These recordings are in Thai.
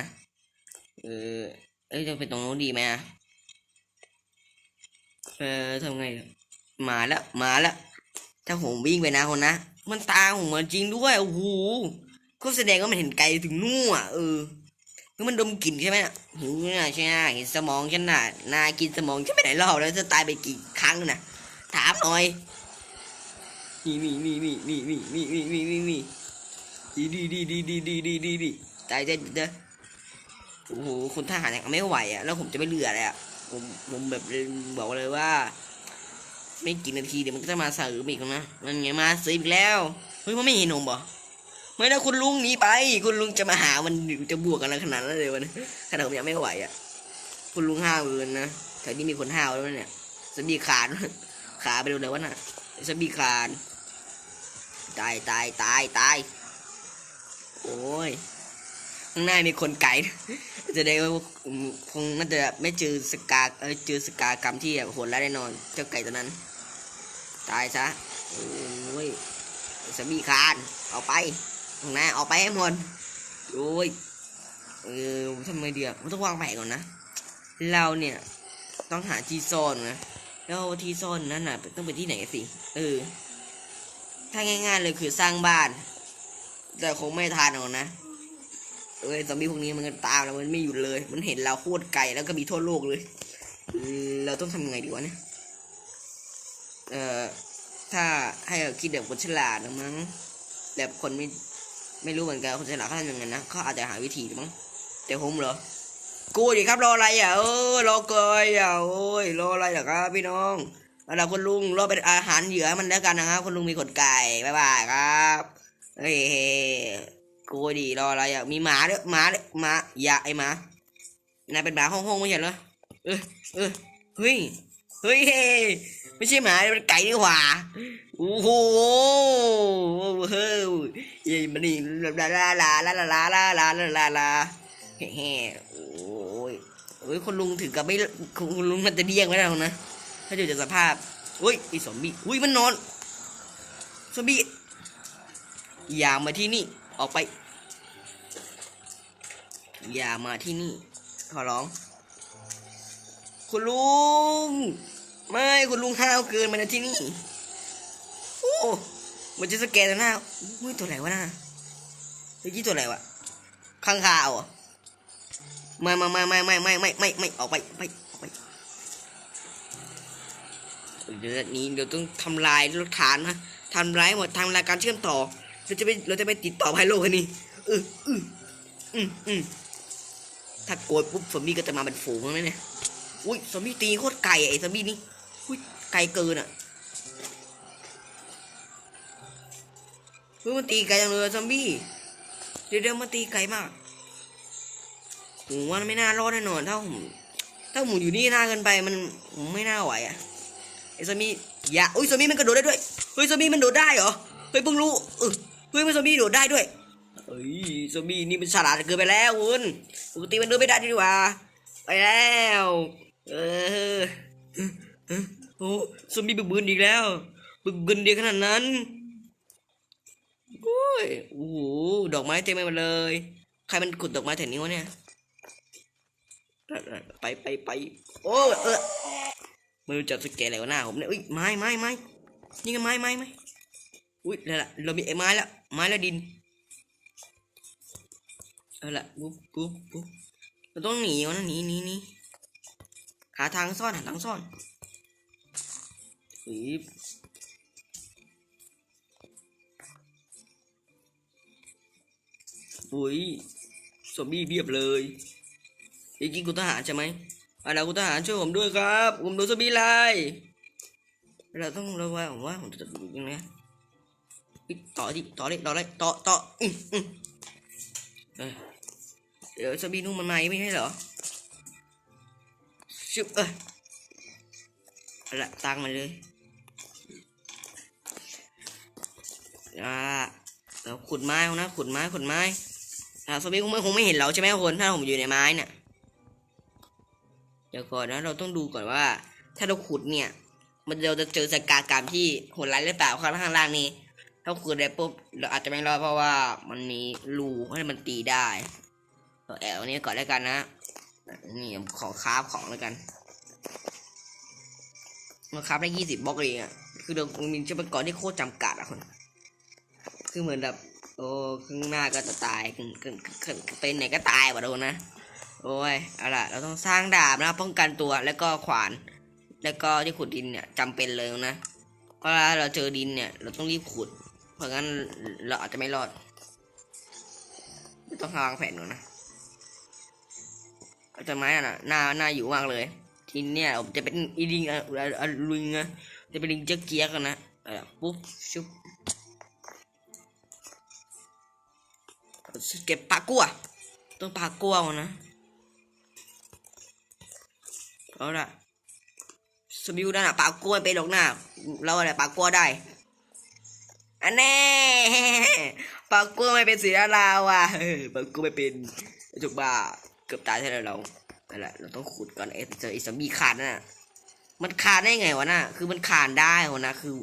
นะเออเอ้ยจะไปตรงโน้นดีไหมอะเออทำไงมาแล้วมาแล้วถ้าผมวิ่งไปนะคนนะมันตามผมมาจริงด้วยโอ้โหก็แสดงว่ามันเห็นไกลถึงนู่นอะเออคือมันดมกลิ่นใช่ไหมน่ะหิวน่ะใช่ไหมเห็นสมองฉันน่ะนายกินสมองฉันไปไหนรอบแล้วจะตายไปกี่ครั้งน่ะถามหน่อยมีมีมีมีมีมีมีมีมีมีมีดีดีดีดีดีดีดีดีตายเด้เด้อ โอ้โหคุณทหารยังไม่ไหวอะแล้วผมจะไม่เหลือเลยอะผมผมแบบบอกเลยว่า ไม่กี่นาทีเดี๋ยวมันก็จะมาเสริมอีกนะมันไงมาเสริมอีกแล้วเฮ้ยมันไม่เห็นผมบ่ไม่นะคุณลุงหนีไป คุณลุงจะมาหามันจะบวกกันขนาดนั้นเลยวันขนาดผมยังไม่ไหวอะคุณลุงห้าวเกินนะแถวนี้มีคนห้าวแล้วเนี่ยสบีขาดขาไปดูเลยวะน่ะสบีขาดตายตายตายตายโอ้ย ข้างหน้ามีคนไก่จะได้ว่าคงน่าจะไม่เจอสกาเออเจอสกากรรมที่แบบโหดร้ายแน่นอน เจ้าไก่ตัวนั้น ตายซะโอ้ยสบีคานเอาไปข้างหน้าเอาไปให้หมดโอ้ยเออทำไมเดียวมันต้องวางแผนก่อนนะ เราเนี่ยต้องหาที่ซ่อนนะแล้วที่ซ่อนนั้นน่ะต้องเป็นที่ไหนสิเออถ้าง่าย ๆ เลยคือสร้างบ้าน แต่คงไม่ทันหรอกนะ เอ้ยซอมบี้พวกนี้มันก็ตามแล้วมันไม่หยุดเลย มันเห็นเราโคตรไกลแล้วก็มีทั่วโลกเลย เราต้องทำไงดีวะเนี่ยเอ่อถ้าให้เราคิดแบบคนฉลาดนะมั้งแบบคนไม่ไม่รู้เหมือนกันคนฉลาดเขาทำยังไงนะเขาอาจจะหาวิธีมั้งแต่ผมเหรอกูดิครับรออะไรอะเออรอเกยอะโอ้ยรออะไรเหรอครับ พี่น้องเอาคุณลุงรอเป็นอาหารเหยื่อมันแล้วกันนะครับคุณลุงมีขนไก่บ๊ายบายครับเฮ้ กูดิรออะไรอะมีหมาด้วยหมาด้วยหมาอย่าไอหมานายเป็นหมาห้องๆไม่ใช่เหรอเออเออเฮ้ยเฮ้ยไม่ใช่หมาเป็นไก่ดีกว่าโอ้โหเฮ้ยยัยมันนี่ลาลาลาลาลาลาลาลาลาลาเฮ้ยโอ้ยเฮ้ยคุณลุงถึงกับไม่คุณลุงมันจะเดี้ยงไว้แล้วนะถ้าดูจากสภาพอุ้ยไอีสมบี้อุ้ยมันนอนซอมบี้อย่ามาที่นี่ออกไป อย่ามาที่นี่ ขอร้อง คุณลุง ไม่คุณลุงห้าวเกินมานที่นี่ โอ้มันจะสแกนหน้าอุ้ยตัวไหนวะน่ะเมื่อกี้ตัวไหนวะข้างคาวอะไม่ไม่ไม่ไม่ไม่ไม่ไม่ไม่ไม่ออกไปไปออกไปเดี๋ยวนี้เดี๋ยวต้องทำลายหลักฐานนะทำลายหมดทำลายการเชื่อมต่อเราจะไปเราจะไปติดต่อภายโลกกันนี่เอออืออืมอืม ถ้าโกรธปุ๊บซอมบี้ก็จะมาเป็นฝูงเลยเนี่ยอุ้ยซอมบี้ตีโคตรไก่ไอ้ซอมบี้นี่อุ้ยไกลเกินอะเฮ้ยมันตีไกลจังเลยซอมบี้เดี๋ยวเดี๋ยวมันตีไกลมากผมว่าไม่น่ารอดแน่นอนถ้าผมถ้าผมอยู่นี่นาเกินไปมันผมไม่น่าไหวอะไอ้ซอมบี้อย่าอุ้ยซอมบี้มันกระโดดได้ด้วยเฮ้ยซอมบี้มันโดดได้เหรอเฮ้ยเพิ่งรู้เออเฮ้ยมันซอมบี้โดดได้ด้วย เฮ้ยซอมบี้นี่มันฉลาดเกินไปแล้วคุณปกติมันเดินไม่ได้ดีกว่า ไปแล้ว เออโอ้ซอมบี้บึกบึนอีกแล้ว บึกบึนดียขนาดนั้นโอ้ยโอ้โหดอกไม้เต็มไปหมดเลย ใครมันขุดดอกไม้แถวนี้วะเนี่ยไปไปไปโอ้เออไม่รู้จะสแกนอะไรวะหน้าผมเนี่ยอุ้ยไม้ไม้ไม้นี่ก็ไม้ไม้ไม้อุ้ยแล้วล่ะเรามีไอ้ไม้แล้วไม้แล้วดิน เอาละปุ๊บปุ๊บปุ๊บเราต้องหนีวะนะหนีหนีหนีหาทางซ่อนหาทางซ่อนอุ้ยอุ้ยซอมบี้เพียบเลยอีกกี้กูทหารใช่ไหมอะไรกูทหารช่วยผมด้วยครับผมโดนสบีไลเราต้องระวังผมว่าผมจะดูยังไงอีกต่อดิต่อเลยต่อเลยต่อต่ออืมอืม เอ้ยเดี๋ยวสบีนุ่มมันมาไม่ใช่เหรอชุบเอออาละตังมันเลยอ่าเราขุดไม้เอานะขุดไม้ขุดไม้อ่าสมิคงไม่คงไม่เห็นเราใช่ไหมคนถ้าผมอยู่ในไม้เนี่ยเดี๋ยวก่อนนะเราต้องดูก่อนว่า ถ้าเราขุดเนี่ย มันเราจะเจอสกากรรมที่โหดร้ายหรือเปล่าข้างล่างนี้ ถ้าขุดได้ปุ๊บเราอาจจะไม่รอดเพราะว่ามันมีรูให้มันตีได้เราแอบอันนี้ก่อนแล้วกันนะนี่ขอคราฟของแล้วกันมาคราฟได้ยี่สิบบล็อกเองอะคือเรามีจะเป็นก่อนที่โคตรจำกัดอะคนคือเหมือนแบบโอ้ข้างหน้าก็จะตายข้างข้างข้างเป็นไหนก็ตายว่ะโดนนะโอ้ยเอาล่ะเราต้องสร้างดาบนะป้องกันตัวแล้วก็ขวาน แล้วก็ที่ขุดดินเนี่ยจำเป็นเลยนะเพราะว่าเราเจอดินเนี่ย เราต้องรีบขุด เพราะงั้นเราอาจจะไม่รอด ต้องวางแผนก่อนนะต้นไม้อะนะน่าน่าอยู่มากเลย ทีเนี้ยผมจะเป็นอีลิงอะอะอะลุงอะจะเป็นลิงเจ๊กเกียกกันนะเออปุ๊บชุบเก็บปลากัวต้องปลากัวก่อนนะเอาละสมิวนั่นอะปลากัวไปหรอกหน้าเราอะไรปลากัวได้ อันแน่ปลากัวไม่เป็นสีดาราว่ะปลากัวไม่เป็นจุกบ้าเกือบตายใช่แล้วเรานั่นแหละเราต้องขุดก่อนไอ้เจอไอ้สมีขาดน่ะ มันคานได้ไงวะน่ะ คือมันคานได้วะนะคือ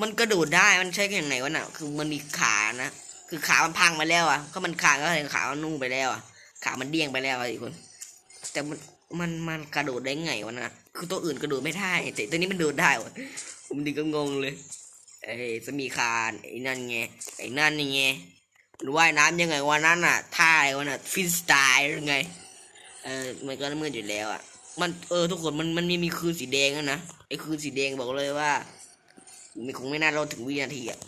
มันกระโดดได้มันใช้ย่างไหนวะน่ะ คือมันมีขานะ คือขามันพังไปแล้วอะก็มันคานก็เลยขามันนุ่งไปแล้วอะ ขามันเดี้ยงไปแล้วอะทุกคน แต่มันมันมันกระโดดได้ไงวะน่ะ คือตัวอื่นกระโดดไม่ได้แต่ตัวนี้มันโดดได้วะผมดีก็งงเลย ไอ้สมีคานไอ้นั่นไงไอ้นั่นยังไงมันว่ายน้ำยังไงวันนั้นอะท่าอะไรวะน่ะฟินสไตล์หรือไงเออมันก็มืดอยู่แล้วอะ มันเออทุกคนมันมันมีมีคืนสีแดงอะนะไอ้คืนสีแดงบอกเลยว่ามันคงไม่น่ารอดถึงวินาทีอะ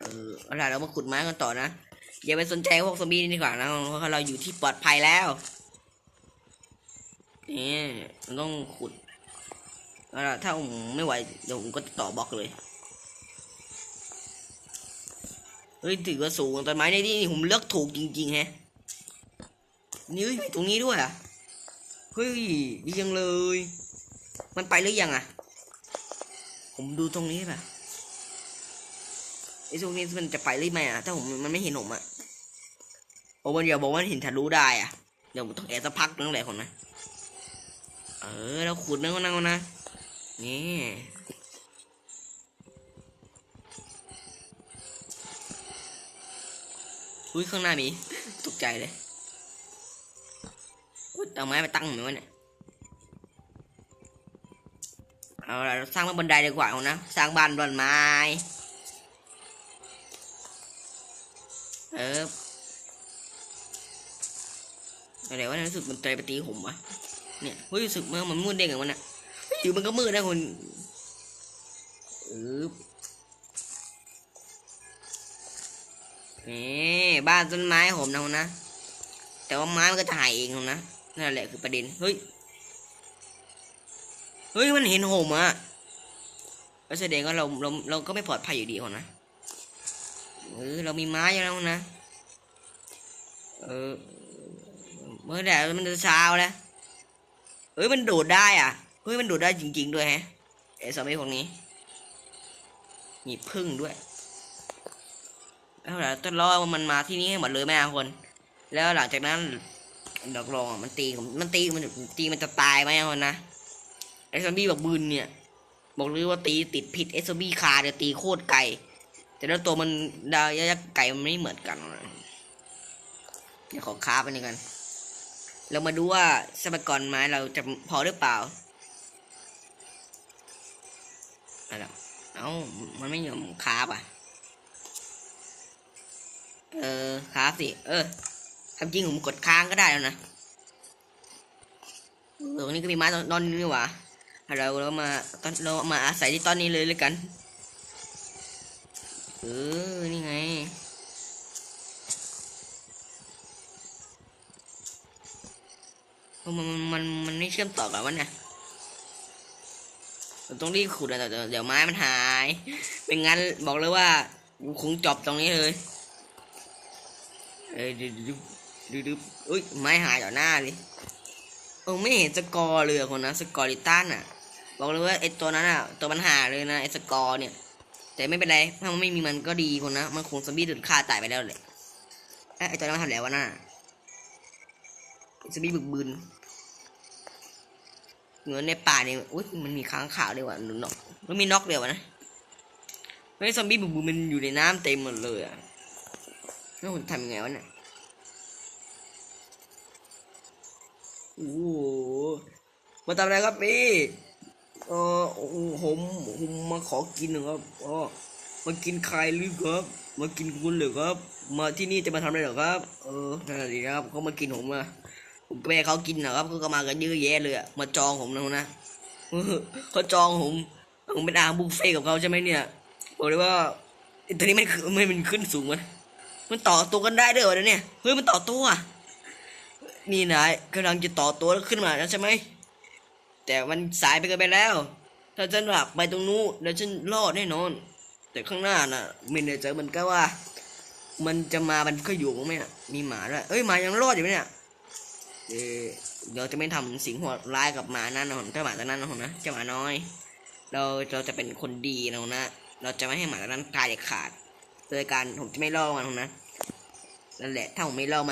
เออเอาล่ะเรามาขุดไม้กันต่อนะอย่าไปสนใจพวกซอมบี้นี่ดีกว่านะเพราะเราอยู่ที่ปลอดภัยแล้วนี่มันต้องขุด เอาล่ะถ้าผมไม่ไหวเดี๋ยวผมก็ต่อบล็อกเลยเฮ้ยถือว่าสูงต้นไม้ในที่นี่ผมเลือกถูกจริงๆแฮะนี่ตรงนี้ด้วยอะเฮ้ยดีจังเลย มันไปหรือยังอะ ผมดูตรงนี้ป่ะไอ้ตรงนี้มันจะไปหรือไม่อะถ้าผมมันไม่เห็นผมอะโอ้มันอย่าบอกว่าเห็นทะลุได้อะเดี๋ยวผมต้องแอบสักพักนึงแหละคนนะเออเราขุดนึงนะนะ นี่ อุ้ยข้างหน้ามีตกใจเลยอุ๊ยเอาไม้ไปตั้งเหมือนวะเนี่ย เอาละเราสร้างบ้านบันไดดีกว่าเอานะ สร้างบ้านบนไม้ เอออะไรวะเนี่ยรู้สึกมันเตยไปตีผมวะเนี่ยเฮ้ยรู้สึกเมันมันมืดเด้งอะมันอะ อยู่มันก็มืดนะคนเออนี่บ้านต้นไม้ผมนะคุณนะ แต่ว่าไม้มันก็จะหายเองนะนั่นแหละคือประเด็น เฮ้ย เฮ้ยมันเห็นผมอะก็แสดงว่าเราเราเราก็ไม่ปลอดภัยอยู่ดีคนนะ เออเรามีไม้อยู่แล้วนะ เออเมื่อไหร่มันจะเช้าแล้วเฮ้ยมันโดดได้อะเฮ้ยมันโดดได้จริง ๆ ด้วยแฮะไอ้สมัยพวกนี้ มีพึ่งด้วยแล้วเราต้องรอมันมาที่นี่ให้หมดเลยแม่คน แล้วหลังจากนั้นดอกรองมันตีผมมันตีมันตีมันจะตายไหมคนนะไอ้ซอมบี้แบอกบืนเนี่ย บอกเลยว่าตีติดผิดไอ้ซอมบี้คาเนี่ยวตีโคตรไกลแต่แล้วตัวมันดาวยักษ์ไก่มันไม่เหมือนกันเดี๋ยวขอค้าไปหนึ่งกัน เรามาดูว่าทรัพยากรไม้เราจะพอหรือเปล่า อะไรวะเอ้ามันไม่ยอมคาบอะ เออคาบสิ เออทำจริงผมกดค้างก็ได้แล้วนะเออวันนี้ก็มีไม้ตอนตอนนี้นี่หว่าเราเรามาตอนเรามาอาศัยที่ตอนนี้เลยเลยกัน เออ นี่ไงมันมันมันมันไม่เชื่อมต่อกันวะเนี่ย เราต้องรีบขุดอะแต่เดี๋ยวไม้มันหายไม่งั้นบอกเลยว่าคงจบตรงนี้เลยเอ้ยดูดูดูดูอุ้ยไม้หายต่อหน้าเลยเออไม่เห็นสกอร์เลยคนนะสกอร์ลิตันอะ บอกเลยว่าไอตัวนั้นอะ ตัวมันหาเลยนะไอสกอร์เนี่ย แต่ไม่เป็นไรถ้ามันไม่มีมันก็ดีคนนะมันคงซอมบี้โดนฆ่าตายไปแล้วแหละเอ้ยไอตัวนั้นทำแล้ววะน่ะซอมบี้บึกบึน หมือนในป่าเนี่ยอุ้ยมันมีค้างขาวด้วยว่ะหรือนกมันมีนกเดียววะนะไม่ซอมบี้บึกบึนมันอยู่ในน้ำเต็มหมดเลยอะแล้วผมทำยังไงวะเนี่ยโอ้โหมาทำอะไรครับพี่เออผมผมมาขอกินหนะครับอ๋อมากินใครหรือครับ มากินคุณหรือครับ มาที่นี่จะมาทำอะไรหรอครับ เออนั่นแหละดีนะครับเขามากินผมอะ ผมก็ไม่ให้เขากินนะครับก็มากันเยอะแยะเลยอะมาจองผมนะนะเขาจองผมผมเป็นอาบุฟเฟ่กับเขาใช่ไหมเนี่ยบอกเลยว่าอ้ตัวนี้มันมันมันขึ้นสูงมันมันต่อตัวกันได้ด้วยวะเนี่ยเฮ้ยมันต่อตัวนี่นายกำลังจะต่อตัวแล้วขึ้นมาแล้วใช่ไหมแต่มันสายไปกินไปแล้วถ้าฉันหลับไปตรงนู้นเดี๋ยวฉันรอดแน่นอน แต่ข้างหน้าน่ะม่แน่ใจเหมันก็ว่า มันจะมามันก็อยู่ไหมอะมีหมาด้วยเอ้ยหมายังรอดอยู่ไหมเนี่ย เออเดี๋ยวจะไม่ทำสิ่งโหดร้ายกับหมานั่นนะเจ้าหมาตัวนั้นนะนะเจ้าหมาน้อย เราเราจะเป็นคนดีนะนะ เราจะไม่ให้หมาตัวนั้นตายเด็ดขาด โดยการผมจะไม่ล่อมันนะนั่นแหละถ้าผมไม่ล่อมัน